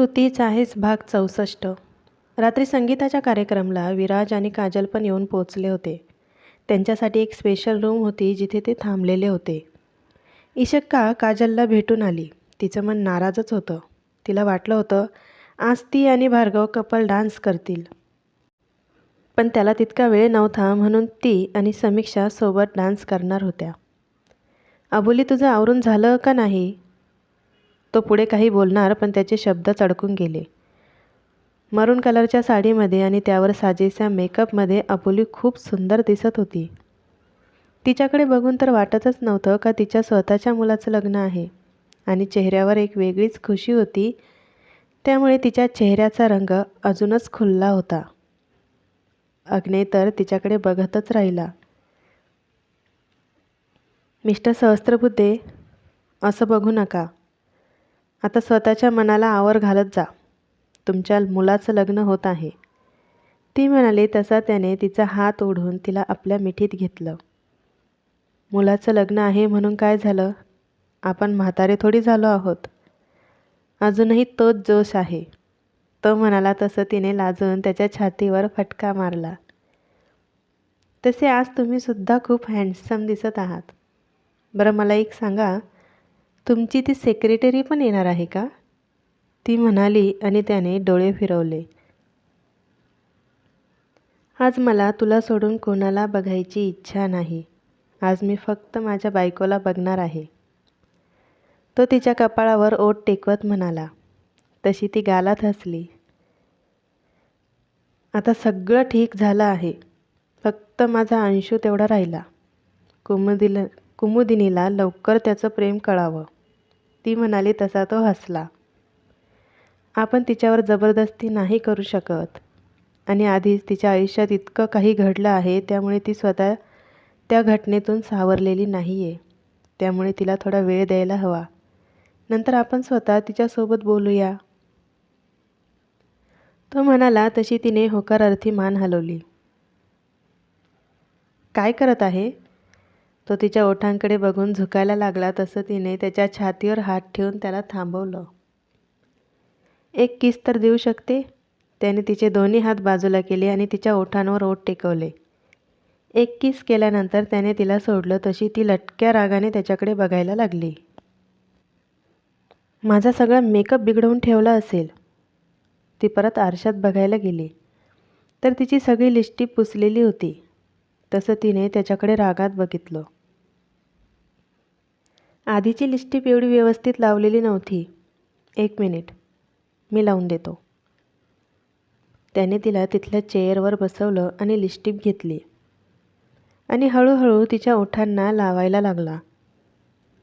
तू तीच आहेस भाग चौसष्ट. रात्री संगीताच्या कार्यक्रमाला विराज आणि काजल पण येऊन पोचले होते. त्यांच्यासाठी एक स्पेशल रूम होती जिथे ते थांबलेले होते. इशक्का काजलला भेटून आली? तिचं मन नाराजच होतं. तिला वाटलं होतं आज ती आणि भार्गव कपल डान्स करतील. पण त्याला तितका वेळ नव्हता म्हणून ती आणि समीक्षा सोबत डान्स करणार होत्या. अबोली तुझं आवरून झालं का नाही? तो पुढे काही बोलणार पण त्याचे शब्दच अडकून गेले. मरून कलरच्या साडीमध्ये आणि त्यावर साजेशा मेकअपमध्ये अबोली खूप सुंदर दिसत होती. तिच्याकडे बघून तर वाटतच नव्हतं का तिच्या स्वतःच्या मुलाचं लग्न आहे आणि चेहऱ्यावर एक वेगळीच खुशी होती. त्यामुळे तिच्या चेहऱ्याचा रंग अजूनच खुलला होता. अग्ने तर तिच्याकडे बघतच राहिला. मिस्टर सहस्त्रबुद्धे असं बघू नका. आता स्वतःच्या मनाला आवर घालत जा. तुमच्या मुलाचं लग्न होत आहे. ती म्हणाली तसा त्याने तिचा हात ओढून तिला आपल्या मिठीत घेतलं. मुलाचं लग्न आहे म्हणून काय झालं? आपण म्हातारे थोडी झालो आहोत. अजूनही तोच जोश आहे. तो म्हणाला तसं तिने लाजून त्याच्या छातीवर फटका मारला. तसे आज तुम्हीसुद्धा खूप हँडसम दिसत आहात. बरं मला एक सांगा. तुमची ती सेक्रेटरी पण येणार आहे का? ती म्हणाली आणि त्याने डोळे फिरवले. आज मला तुला सोडून कोणाला बघायची इच्छा नाही. आज मी फक्त माझ्या बायकोला बघणार आहे. तो तिच्या कपाळावर ओठ टेकवत म्हणाला. तशी ती गालात हसली. आता सगळं ठीक झालं आहे. फक्त माझा अंशू तेवढा राहिला. कुमुदिला कुमुदिनीला लवकर त्याचं प्रेम कळावं. ती म्हणाली तसा तो हसला. आपण तिच्यावर जबरदस्ती नाही करू शकत. आणि आधीच तिच्या आयुष्यात इतकं काही घडलं आहे त्यामुळे ती स्वतः त्या घटनेतून सावरलेली नाही आहे त्यामुळे तिला थोडा वेळ द्यायला हवा. नंतर आपण स्वतः तिच्यासोबत बोलूया. तो म्हणाला तशी तिने होकारार्थी मान हलवली. काय करत आहे? तो तिच्या ओठांकडे बघून झुकायला लागला तसं तिने त्याच्या छातीवर हात ठेवून त्याला थांबवलं. एक किस तर देऊ शकते? त्याने तिचे दोन्ही हात बाजूला केले आणि तिच्या ओठांवर ओठ टेकवले. एक किस केल्यानंतर त्याने तिला सोडलं तशी ती लटक्या रागाने त्याच्याकडे बघायला लागली. माझा सगळा मेकअप बिघडवून ठेवला असेल. ती परत आरशात बघायला गेली. तर तिची सगळी लिस्टी पुसलेली होती. तसं तिने त्याच्याकडे रागात बघितलं. आधीची लिस्टिप एवढी व्यवस्थित लावलेली नव्हती. एक मिनिट. मी लावून देतो. त्याने तिला तिथल्या चेअरवर बसवलं आणि लिस्टिप घेतली. आणि हळूहळू तिच्या ओठांना लावायला लागला.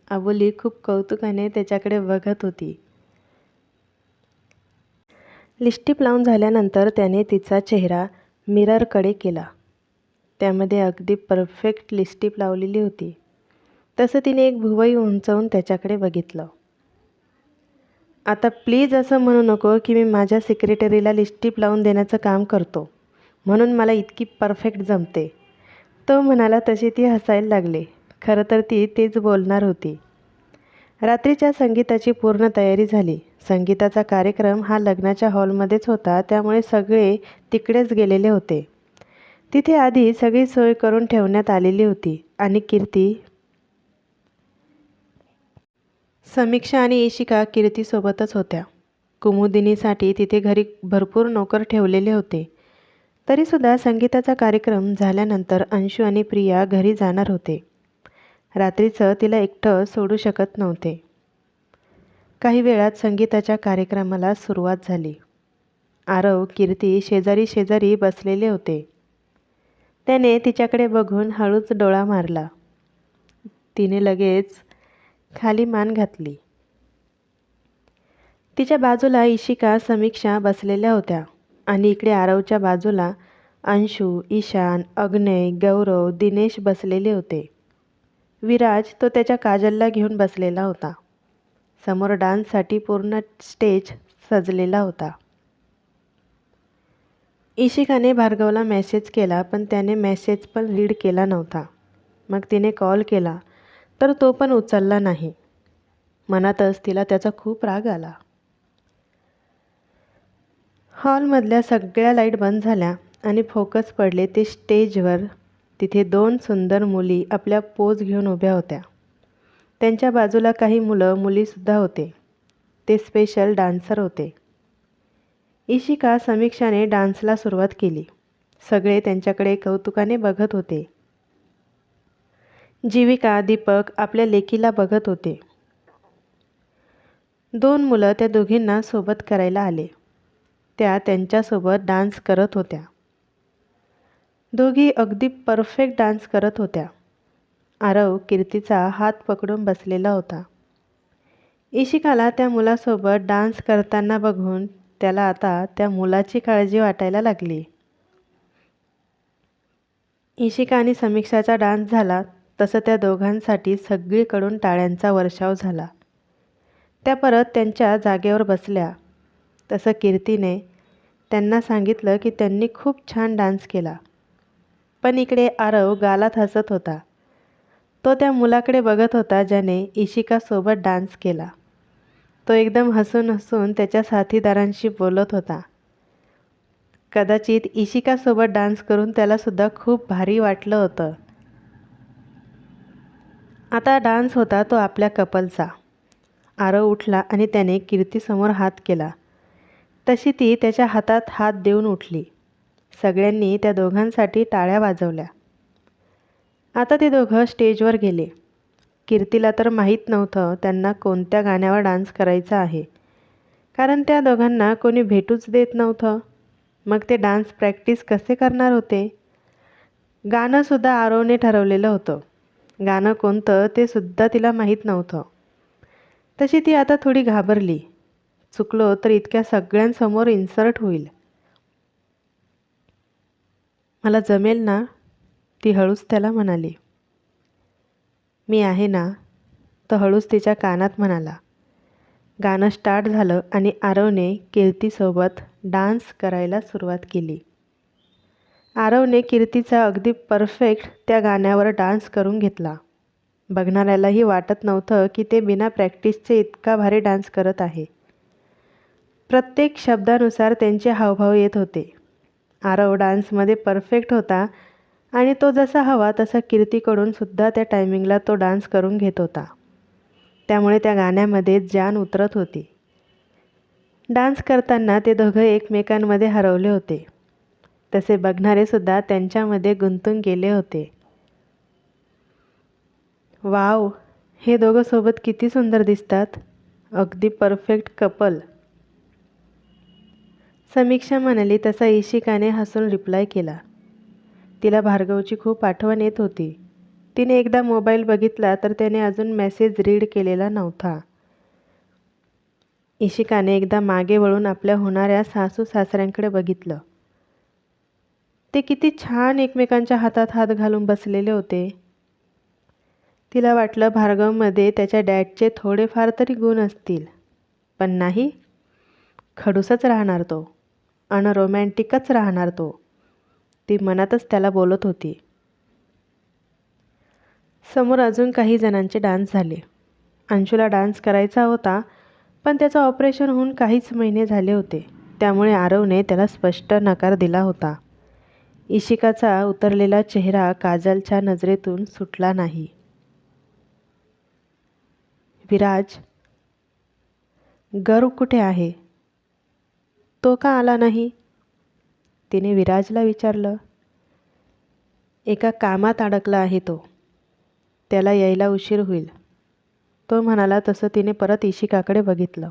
अबोली खूप कौतुकाने त्याच्याकडे बघत होती. लिस्टिप लावून झाल्यानंतर त्याने तिचा चेहरा मिररकडे केला. त्यामध्ये अगदी परफेक्ट लिस्टिप लावलेली होती. तसं तिने एक भुवई उंचवून त्याच्याकडे बघितलं. आता प्लीज असं म्हणू नको की मी माझ्या सेक्रेटरीला लिस्टिप लावून देण्याचं काम करतो. म्हणून मला इतकी परफेक्ट जमते. तो म्हणाला तशी ती हसायला लागली. खरं तर ती तेच बोलणार होती. रात्रीच्या संगीताची पूर्ण तयारी झाली. संगीताचा कार्यक्रम हा लग्नाच्या हॉलमध्येच होता त्यामुळे सगळे तिकडेच गेलेले होते. तिथे आधी सगळी सोय करून ठेवण्यात आलेली होती आणि कीर्ती समीक्षा आणि इशिका कीर्तीसोबतच होत्या. कुमुदिनीसाठी तिथे घरी भरपूर नोकर ठेवलेले होते. तरीसुद्धा संगीताचा कार्यक्रम झाल्यानंतर अंशू आणि प्रिया घरी जाणार होते. रात्रीचं तिला एकटं सोडू शकत नव्हते. काही वेळात संगीताच्या कार्यक्रमाला सुरुवात झाली. आरव कीर्ती शेजारी शेजारी बसलेले होते. त्याने तिच्याकडे बघून हळूच डोळा मारला. तिने लगेच खाली मान घातली. तिच्या बाजूला इशिका समीक्षा बसलेल्या होत्या आणि इकडे आरवच्या बाजूला अंशू ईशान अग्नय गौरव दिनेश बसलेले होते. विराज तो त्याच्या काजलला घेऊन बसलेला होता. समोर डान्ससाठी पूर्ण स्टेज सजलेला होता. इशिकाने भार्गवला मेसेज केला पण त्याने मेसेज पण रीड केला नव्हता. मग तिने कॉल केला तर तो पण उचलला नाही. मनातच तिला त्याचा खूप राग आला. हॉलमधल्या सगळ्या लाइट बंद झाल्या आणि फोकस पडले ते स्टेजवर. तिथे दोन सुंदर मुली आपल्या पोज घेऊन उभ्या होत्या. त्यांच्या बाजूला काही मुलं मुलीसुद्धा होते. ते स्पेशल डान्सर होते. इशिका समीक्षाने डान्सला सुरुवात केली. सगळे त्यांच्याकडे कौतुकाने बघत होते. जीविका दीपक आपल्या लेकीला बघत होते. दोन मुलं त्या दोघींना सोबत करायला आले. त्या त्यांच्यासोबत डान्स करत होत्या. दोघी अगदी परफेक्ट डान्स करत होत्या. आरव कीर्तीचा हात पकडून बसलेला होता. इशिकाला त्या मुलासोबत डान्स करताना बघून त्याला आता त्या मुलाची काळजी वाटायला लागली. इशिका आणि समीक्षाचा डान्स झाला तसं त्या दोघांसाठी सगळीकडून टाळ्यांचा वर्षाव झाला. त्या परत त्यांच्या जागेवर बसल्या. तसं कीर्तीने त्यांना सांगितलं की त्यांनी खूप छान डान्स केला. पण इकडे आरव गालात हसत होता. तो त्या मुलाकडे बघत होता ज्याने इशिकासोबत डान्स केला. तो एकदम हसून हसून त्याच्या साथीदारांशी बोलत होता. कदाचित इशिकासोबत डान्स करून त्यालासुद्धा खूप भारी वाटलं होतं. आता डान्स होता तो आपल्या कपलचा. आरव उठला आणि त्याने कीर्तीसमोर हात केला. तशी ती त्याच्या हातात हात देऊन उठली. सगळ्यांनी त्या दोघांसाठी टाळ्या वाजवल्या. आता ते दोघं स्टेजवर गेले. कीर्तीला तर माहीत नव्हतं त्यांना कोणत्या गाण्यावर डान्स करायचा आहे. कारण त्या दोघांना कोणी भेटूच देत नव्हतं. मग ते डान्स प्रॅक्टिस कसे करणार होते? गाणंसुद्धा आरवने ठरवलेलं होतं. गाणं कोणतं ते सुद्धा तिला माहीत नव्हतं. तशी ती आता थोडी घाबरली. चुकलो तर इतक्या सगळ्यांसमोर इन्सर्ट होईल. मला जमेल ना? ती हळूच त्याला म्हणाली. मी आहे ना? तो हळूच तिच्या कानात म्हणाला. गाणं स्टार्ट झालं आणि आरवने कीर्तीसोबत डान्स करायला सुरुवात केली. आरवने कीर्तीचा अगदी परफेक्ट त्या गाण्यावर डान्स करून घेतला. बघणाऱ्यालाही वाटत नव्हतं की ते बिना प्रॅक्टिसचे इतका भारी डान्स करत आहे. प्रत्येक शब्दानुसार त्यांचे हावभाव येत होते. आरव डान्समध्ये परफेक्ट होता आणि तो जसा हवा तसा कीर्तीकडून सुद्धा त्या टायमिंगला तो डान्स करून घेत होता. त्यामुळे त्या गाण्यामध्ये जान उतरत होती. डान्स करताना ते दोघं एकमेकांमध्ये हरवले होते. तसे बघणारेसुद्धा त्यांच्यामध्ये गुंतून गेले होते. वाव हे दोघं सोबत किती सुंदर दिसतात. अगदी परफेक्ट कपल. समीक्षा म्हणाली तसा इशिकाने हसून रिप्लाय केला. तिला भार्गवची खूप आठवण येत होती. तिने एकदा मोबाईल बघितला तर त्याने अजून मेसेज रीड केलेला नव्हता. इशिकाने एकदा मागे वळून आपल्या होणाऱ्या सासू सासऱ्यांकडे बघितलं. ते किती छान एकमेकांच्या हातात हात घालून बसलेले होते. तिला वाटलं भार्गवमध्ये त्याच्या डॅडचे थोडेफार तरी गुण असतील. पण नाही. खडूसच राहणार तो. अनरोमॅन्टिकच राहणार तो. ती मनातच त्याला बोलत होती. समोर अजून काही जणांचे डान्स झाले. अंशूला डान्स करायचा होता पण त्याचं ऑपरेशन होऊन काहीच महिने झाले होते. त्यामुळे आरवने त्याला स्पष्ट नकार दिला होता. इशिकाचा उतरलेला चेहरा काजलच्या नजरेतून सुटला नाही. विराज गर्व कुठे आहे? तो का आला नाही? तिने विराजला विचारलं. एका कामात अडकला आहे तो. त्याला यायला उशीर होईल. तो म्हणाला तसं तिने परत इशिकाकडे बघितलं.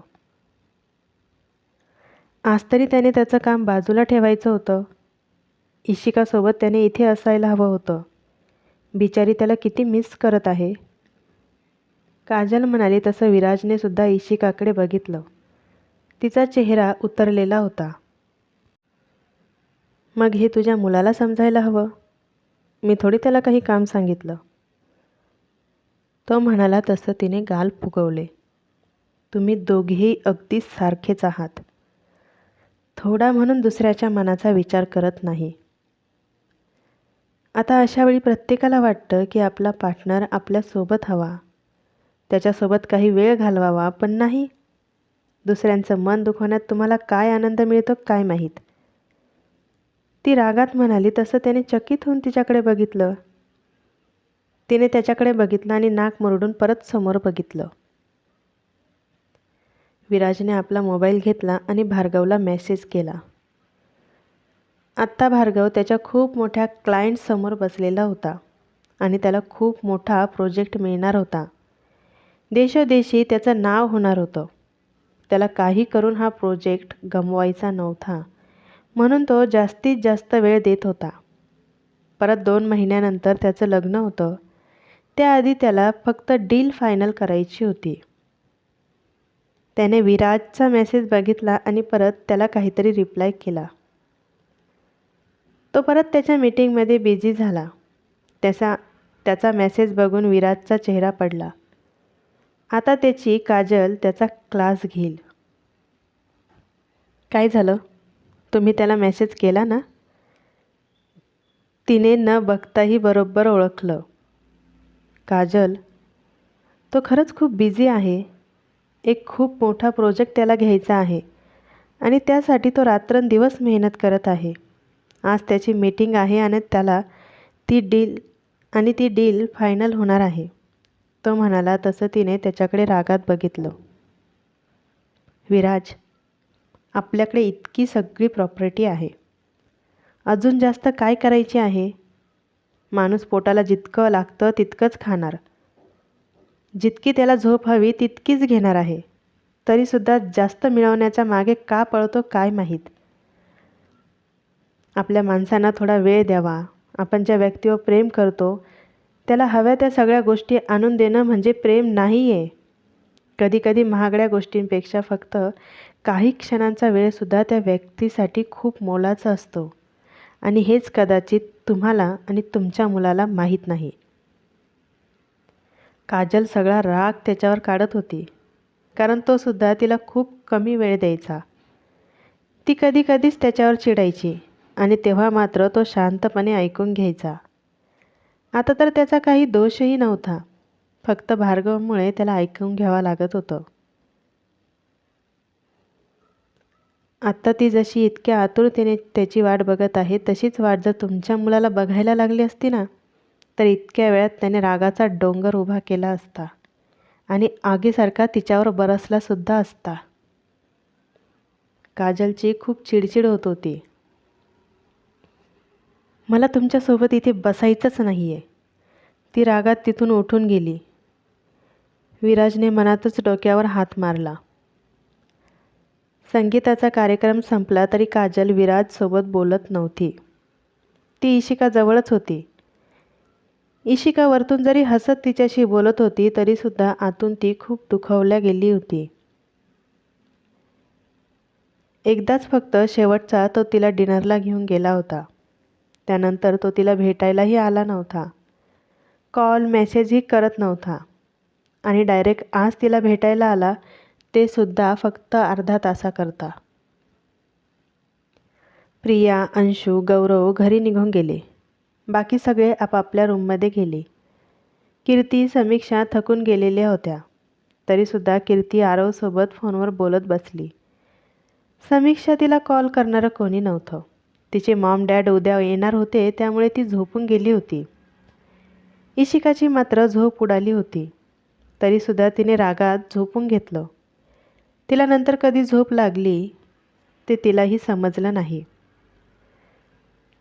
आज तरी त्याने त्याचं काम बाजूला ठेवायचं होतं. इशिकासोबत त्याने इथे असायला हवं होतं. बिचारी त्याला किती मिस करत आहे. काजल म्हणाली तसं विराजने सुद्धा इशिकाकडे बघितलं. तिचा चेहरा उतरलेला होता. मग हे तुझ्या मुलाला समजायला हवं? मी थोडी त्याला काही काम सांगितलं. तो म्हणाला तसं तिने गाल फुगवले. तुम्ही दोघेही अगदी सारखेच आहात. थोडा म्हणून दुसऱ्याच्या मनाचा विचार करत नाही. आता अशावेळी प्रत्येकाला वाटतं की आपला पार्टनर आपल्यासोबत हवा. त्याच्यासोबत काही वेळ घालवावा पण नाही. दुसऱ्यांचं मन दुखवण्यात तुम्हाला काय आनंद मिळतो काय माहीत? ती रागात म्हणाली तसं त्याने चकित होऊन तिच्याकडे बघितलं. तिने त्याच्याकडे बघितलं आणि नाक मुरडून परत समोर बघितलं. विराजने आपला मोबाईल घेतला आणि भार्गवला मेसेज केला. आत्ता भार्गव त्याच्या खूप मोठ्या क्लायंटसमोर बसलेला होता आणि त्याला खूप मोठा प्रोजेक्ट मिळणार होता. देशोदेशी त्याचं नाव होणार होतं. त्याला काही करून हा प्रोजेक्ट गमवायचा नव्हता. म्हणून तो जास्तीत जास्त वेळ देत होता. परत दोन महिन्यानंतर त्याचं लग्न होतं. त्याआधी त्याला फक्त डील फायनल करायची होती. त्याने विराजचा मेसेज बघितला आणि परत त्याला काहीतरी रिप्लाय केला. तो परत त्याच्या मीटिंगमध्ये बिझी झाला. त्याचा त्याचा मेसेज बघून विराजचा चेहरा पडला. आता त्याची काजल त्याचा क्लास घेईल. काय झालं? तुम्ही त्याला मेसेज केला ना? तिने न बघताही बरोबर ओळखलं. काजल तो खरंच खूप बिझी आहे. एक खूप मोठा प्रोजेक्ट त्याला घ्यायचा आहे. आणि त्यासाठी तो रात्रंदिवस मेहनत करत आहे. आज त्याची मीटिंग आहे आणि त्याला ती डील आणि ती डील फायनल होणार आहे. तो म्हणाला तसं तिने त्याच्याकडे रागात बघितलं. विराज आपल्याकडे इतकी सगळी प्रॉपर्टी आहे. अजून जास्त काय करायची आहे? माणूस पोटाला जितकं लागतं तितकंच खाणार. जितकी त्याला झोप हवी तितकीच घेणार आहे. तरीसुद्धा जास्त मिळवण्याच्या मागे का पळतो काय माहीत? आपल्या माणसांना थोडा वेळ द्यावा. आपण ज्या व्यक्तीवर प्रेम करतो त्याला हव्या त्या सगळ्या गोष्टी आणून देणं म्हणजे प्रेम नाही आहे कधीकधी महागड्या गोष्टींपेक्षा फक्त काही क्षणांचा वेळसुद्धा त्या व्यक्तीसाठी खूप मोलाचा असतो. आणि हेच कदाचित तुम्हाला आणि तुमच्या मुलाला माहीत नाही. काजल सगळा राग त्याच्यावर काढत होती कारण तो सुद्धा तिला खूप कमी वेळ द्यायचा. ती कधी कधीच त्याच्यावर चिडायची. आणि तेव्हा मात्र तो शांतपणे ऐकून घ्यायचा. आता तर त्याचा काही दोषही नव्हता. फक्त भार्गवमुळे त्याला ऐकून घ्यावं लागत होतं. आत्ता ती जशी इतक्या आतुरतेने त्याची वाट बघत आहे तशीच वाट जर तुमच्या मुलाला बघायला लागली असती ना तर इतक्या वेळात त्याने रागाचा डोंगर उभा केला असता. आणि आगीसारखा तिच्यावर बरसलासुद्धा असता. काजलची खूप चिडचिड होत होती. मला तुमच्यासोबत इथे बसायचंच नाही आहे ती रागात तिथून उठून गेली. विराजने मनातच डोक्यावर हात मारला. संगीताचा कार्यक्रम संपला तरी काजल विराजसोबत बोलत नव्हती. ती इशिका जवळच होती. इशिका वरतून जरी हसत तिच्याशी बोलत होती तरीसुद्धा आतून ती खूप दुखावल्या गेली होती. एकदाच फक्त शेवटचा तो तिला डिनरला घेऊन गेला होता. त्यानंतर तो तिला भेटायलाही आला नव्हता. कॉल मेसेजही करत नव्हता. आणि डायरेक्ट आज तिला भेटायला आला ते सुद्धा फक्त अर्धा तासाकरता. प्रिया अंशू गौरव घरी निघून गेले. बाकी सगळे आपापल्या रूममध्ये गेले. कीर्ती समीक्षा थकून गेलेल्या होत्या. तरीसुद्धा कीर्ती आरवसोबत फोनवर बोलत बसली. समीक्षा तिला कॉल करणारं कोणी नव्हतं. तिचे मॉम डॅड उद्या येणार होते त्यामुळे ती झोपून गेली होती. इशिकाची मात्र झोप उडाली होती. तरीसुद्धा तिने रागात झोपून घेतलं. तिला नंतर कधी झोप लागली ते तिलाही समजलं नाही.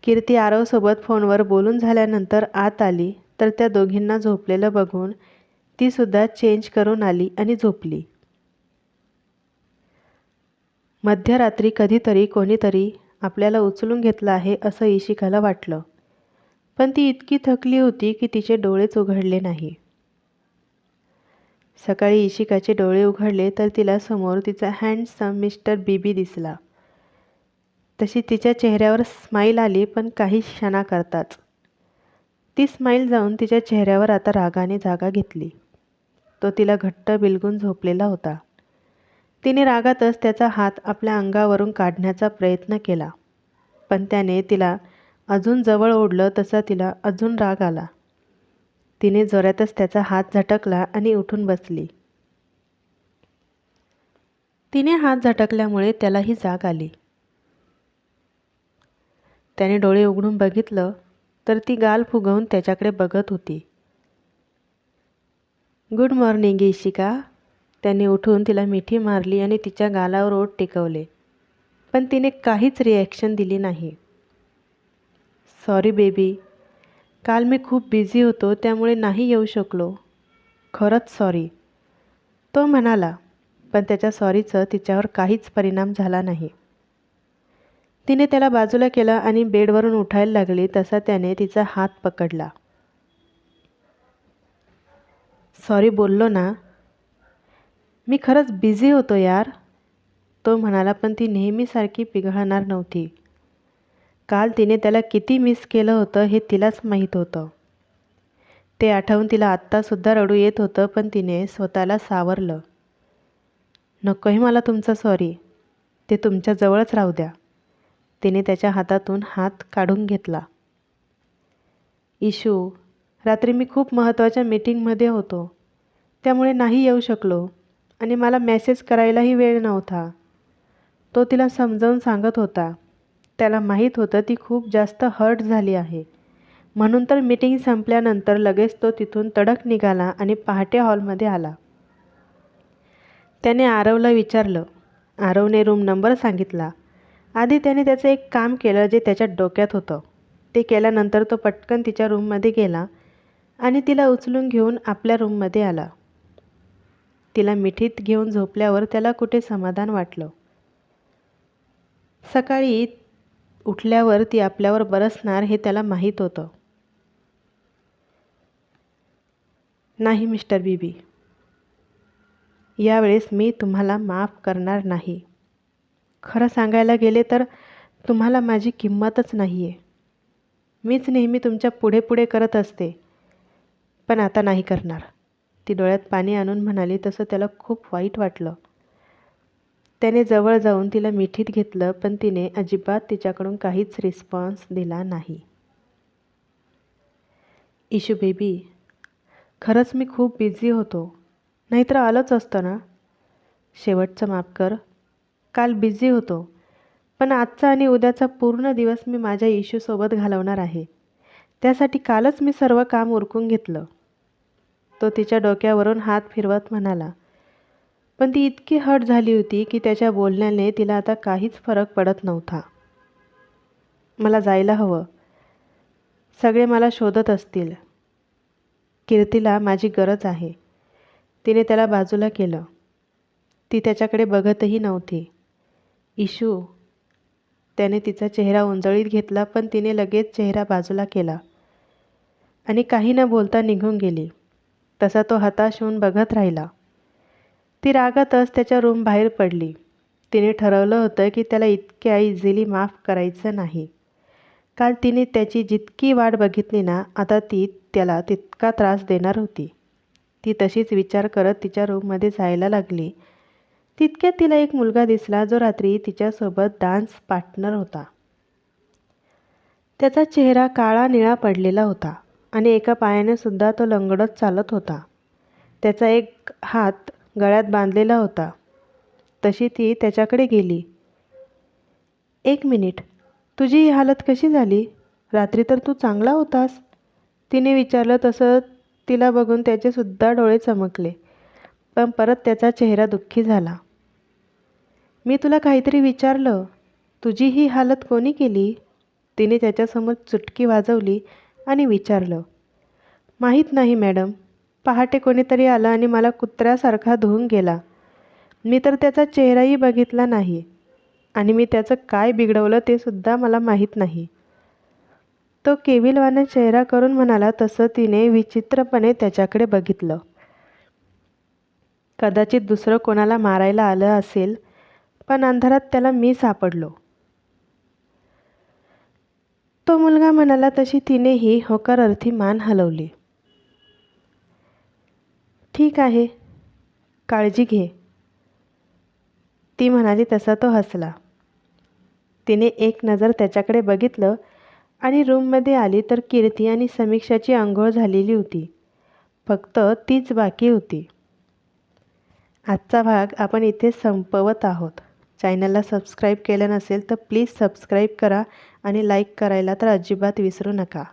कीर्ती आरवसोबत फोनवर बोलून झाल्यानंतर आत आली तर त्या दोघींना झोपलेलं बघून तीसुद्धा चेंज करून आली आणि झोपली. मध्यरात्री कधीतरी कोणीतरी आपल्याला उचलून घेतलं आहे असं इशिकाला वाटलं. पण ती इतकी थकली होती की तिचे डोळेच उघडले नाही. सकाळी इशिकाचे डोळे उघडले तर तिला समोर तिचा हँडसम मिस्टर बीबी दिसला. तशी तिच्या चेहऱ्यावर स्माईल आली पण काही क्षणाकरताच. ती स्माईल जाऊन तिच्या चेहऱ्यावर आता रागाने जागा घेतली. तो तिला घट्ट बिलगून झोपलेला होता. तिने रागातच त्याचा हात आपल्या अंगावरून काढण्याचा प्रयत्न केला. पण त्याने तिला अजून जवळ ओढलं तसा तिला अजून राग आला. तिने जोरातच त्याचा हात झटकला आणि उठून बसली. तिने हात झटकल्यामुळे त्यालाही जाग आली. त्याने डोळे उघडून बघितलं तर ती गाल फुगवून त्याच्याकडे बघत होती. Good morning Ishika. त्याने उठून तिला मिठी मारली आणि तिच्या गालावर ओठ टिकवले. पण तिने काहीच रिॲक्शन दिली नाही. सॉरी बेबी काल मी खूप बिझी होतो त्यामुळे नाही येऊ शकलो. खरंच सॉरी तो म्हणाला पण त्याच्या सॉरीचं तिच्यावर काहीच परिणाम झाला नाही. तिने त्याला बाजूला केलं आणि बेडवरून उठायला लागली तसा त्याने तिचा हात पकडला. सॉरी बोललो ना मी खरंच बिझी होतो यार. तो म्हणाला पण ती नेहमीसारखी पिघळणार नव्हती. काल तिने त्याला किती मिस केलं होतं हे तिलाच माहीत होतं. ते आठवून तिला आत्तासुद्धा रडू येत होतं पण तिने स्वतःला सावरलं. नकोही मला तुमचं सॉरी ते तुमच्याजवळच राहू द्या. तिने त्याच्या हातातून हात काढून घेतला. इशू रात्री मी खूप महत्त्वाच्या मीटिंगमध्ये होतो. त्यामुळे नाही येऊ शकलो. आणि मला मेसेज करायलाही वेळ नव्हता. तो तिला समजावून सांगत होता. त्याला माहीत होतं ती खूप जास्त हर्ट झाली आहे. म्हणून तर मीटिंग संपल्यानंतर लगेच तो तिथून तडक निघाला आणि पहाटे हॉलमध्ये आला. त्याने आरवला विचारलं. आरवने रूम नंबर सांगितला. आधी त्याने त्याचं एक काम केलं जे त्याच्या डोक्यात होतं. ते केल्यानंतर तो पटकन तिच्या रूममध्ये गेला आणि तिला उचलून घेऊन आपल्या रूममध्ये आला. तिला मिठीत घेऊन झोपल्यावर त्याला कुठे समाधान वाटलं? सकाळी उठल्यावर ती आपल्यावर बरसणार हे त्याला माहीत होतं. नाही मिस्टर बीबी. यावेळेस मी तुम्हाला माफ करणार नाही. खरं सांगायला गेले तर तुम्हाला माझी किंमतच नाही आहे मीच नेहमी तुमच्यापुढे पुढे करत असते पण आता नाही करणार. ती डोळ्यात पाणी आणून म्हणाली तसं त्याला खूप वाईट वाटलं. त्याने जवळ जाऊन तिला मिठीत घेतलं पण तिने अजिबात तिच्याकडून काहीच रिस्पॉन्स दिला नाही. इशू बेबी खरंच मी खूप बिझी होतो. नाहीतर आलंच असतं ना? शेवटचं माफ कर. काल बिझी होतो. पण आजचा आणि उद्याचा पूर्ण दिवस मी माझ्या इशूसोबत घालवणार आहे. त्यासाठी कालच मी सर्व काम उरकून घेतलं. तो तिच्या डोक्यावरून हात फिरवत म्हणाला पण ती इतकी हट झाली होती की त्याच्या बोलण्याने तिला आता काहीच फरक पडत नव्हता. मला जायला हवं. सगळे मला शोधत असतील. कीर्तीला माझी गरज आहे. तिने त्याला बाजूला केलं. ती त्याच्याकडे बघतही नव्हती. इशू त्याने तिचा चेहरा उंजळीत घेतला पण तिने लगेच चेहरा बाजूला केला आणि काही न बोलता निघून गेली. तसा तो हताश होऊन बघत राहिला. ती रागातच त्याच्या रूम बाहेर पडली. तिने ठरवलं होतं की त्याला इतक्या इझिली माफ करायचं नाही. काल तिने त्याची जितकी वाट बघितली ना आता ती त्याला तितका त्रास देणार होती. ती तशीच विचार करत तिच्या रूममध्ये जायला लागली. तितक्यात तिला एक मुलगा दिसला जो रात्री तिच्यासोबत डान्स पार्टनर होता. त्याचा चेहरा काळा निळा पडलेला होता. आणि एका पायाने सुद्धा तो लंगडत चालत होता. त्याचा एक हात गळ्यात बांधलेला होता. तशी ती त्याच्याकडे गेली. एक मिनिट तुझी ही हालत कशी झाली? रात्री तर तू चांगला होतास. तिने विचारलं तसं तिला बघून त्याचेसुद्धा डोळे चमकले. पण परत त्याचा चेहरा दुःखी झाला. मी तुला काहीतरी विचारलं. तुझी ही हालत कोणी केली? तिने त्याच्यासमोर चुटकी वाजवली आणि विचारलं माहीत नाही मॅडम. पहाटे कोणीतरी आलं आणि मला कुत्र्यासारखा धुवून गेला. मी तर त्याचा चेहराही बघितला नाही. आणि मी त्याचं काय बिघडवलं ते सुद्धा मला माहीत नाही. तो केविलवाने चेहरा करून म्हणाला तसं तिने विचित्रपणे त्याच्याकडे बघितलं. कदाचित दुसरं कोणाला मारायला आलं असेल पण अंधारात त्याला मी सापडलो. तो मुलगा म्हणाला तशी तिनेही होकार अर्थी मान हलवली. ठीक आहे काळजी घे. ती म्हणाली तसा तो हसला. तिने एक नजर त्याच्याकडे बघितलं आणि रूममध्ये आली तर कीर्ती आणि समीक्षाची आंघोळ झालेली होती. फक्त तीच बाकी होती. आजचा भाग आपण इथे संपवत आहोत. चॅनलला सबस्क्राईब केलं नसेल तर प्लीज सबस्क्राईब करा आणि लाईक करायला तर अजिबात विसरू नका.